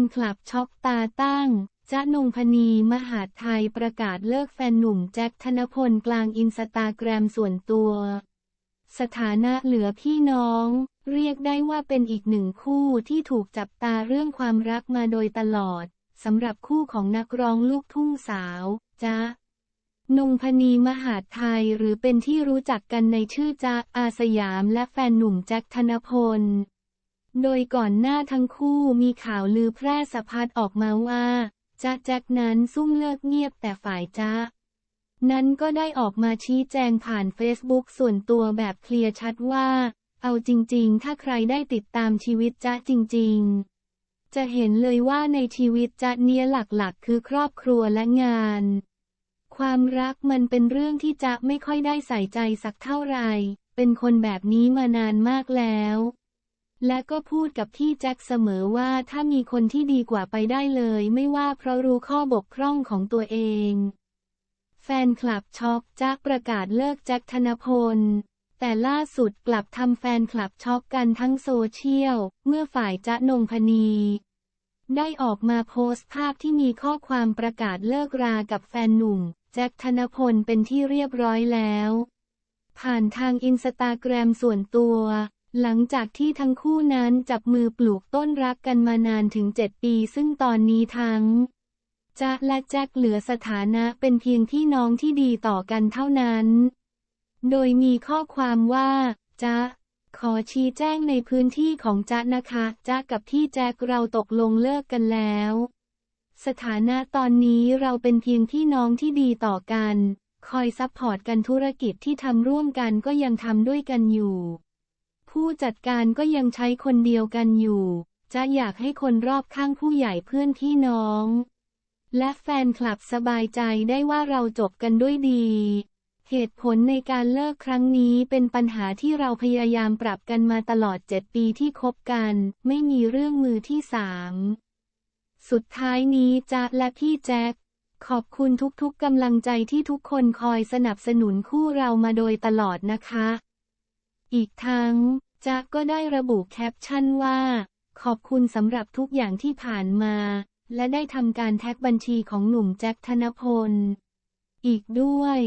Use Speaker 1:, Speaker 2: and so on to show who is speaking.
Speaker 1: นคลับช็อกตาตั้งจ๊ะนงพนี มหาไทยประกาศเลิกแฟนหนุ่มแจ็คธนพลกลางอินสตาแกรมส่วนตัว สถานะเหลือพี่น้อง เรียกได้ว่าเป็นอีกหนึ่งคู่ที่ถูกจับตาเรื่องความรักมาโดยตลอดสำหรับคู่ของนักร้องลูกทุ่งสาวจ๊ะนงพนีมหาไทยหรือเป็นที่รู้จักกันในชื่อจ๊ะอาสยามและแฟนหนุ่มแจ็คธนพล โดยก่อนหน้าทั้งคู่มีข่าวลือแพร่สะพัดออกมาว่าจ๊ะแจ็คนั้นซุ่มเลิกเงียบแต่ฝ่ายจ๊ะนั้นก็ได้ออกมาชี้แจงผ่านเฟซบุ๊กส่วนตัวแบบเคลียร์ชัดว่า เอาจริงๆ ถ้าใครได้ติดตามชีวิตจ๊ะจริงๆ จะเห็นเลยว่าในชีวิตจ๊ะเนี้ยหลักๆ คือครอบครัวและงาน ความรักมันเป็นเรื่องที่จ๊ะไม่ค่อยได้ใส่ใจสักเท่าไหร่ เป็นคนแบบนี้มานานมากแล้ว และก็พูดกับพี่แจ็คเสมอว่าถ้ามีคนที่ดีกว่าไปได้เลย ไม่ว่าเพราะรู้ข้อบกพร่องของตัวเอง แฟนคลับช็อกจักประกาศเลิกแจ็คธนพล แต่ล่าสุดกลับทำแฟนคลับช็อกกันทั้งโซเชียล เมื่อฝ่ายจ๊ะนงพนี ได้ออกมาโพสต์ภาพที่มีข้อความประกาศเลิกรากับแฟนหนุ่มแจ็คธนพลเป็นที่เรียบร้อยแล้ว ผ่านทางอินสตาแกรมส่วนตัว หลังจากที่ทั้งคู่นั้นจับมือปลูกต้นรักกันมานานถึง 7 ปี ซึ่งตอนนี้ทั้งจ๊ะและแจ็คเหลือสถานะเป็นเพียงพี่น้องที่ดีต่อกันเท่านั้น โดยมีข้อความว่าจ๊ะขอชี้แจ้งในพื้นที่ของจ๊ะนะคะจ๊ะกับพี่แจ็คเราตกลงเลิกกันแล้ว สถานะตอนนี้เราเป็นเพียงพี่น้องที่ดีต่อกัน คอยซัพพอร์ตกันธุรกิจที่ทำร่วมกันก็ยังทำด้วยกันอยู่ ผู้จัดการก็ยังใช้คนเดียวกันอยู่ จะอยากให้คนรอบข้างผู้ใหญ่เพื่อนพี่น้อง และแฟนคลับสบายใจได้ว่าเราจบกันด้วยดี เหตุผลในการเลิกครั้งนี้เป็นปัญหาที่เราพยายามปรับกันมาตลอดเจ็ดปีที่คบกัน ไม่มีเรื่องมือที่สามสุดท้ายนี้จ๊ะและพี่แจ็คขอบคุณทุกๆกำลังใจที่ทุกคนคอยสนับสนุนคู่เรามาโดยตลอดนะคะ อีกทั้ง จ๊กก็ได้ระบุแคปชั่นว่า ขอบคุณสำหรับทุกอย่างที่ผ่านมา และได้ทำการแท็กบัญชีของหนุ่มแจ็คธนพล อีกด้วย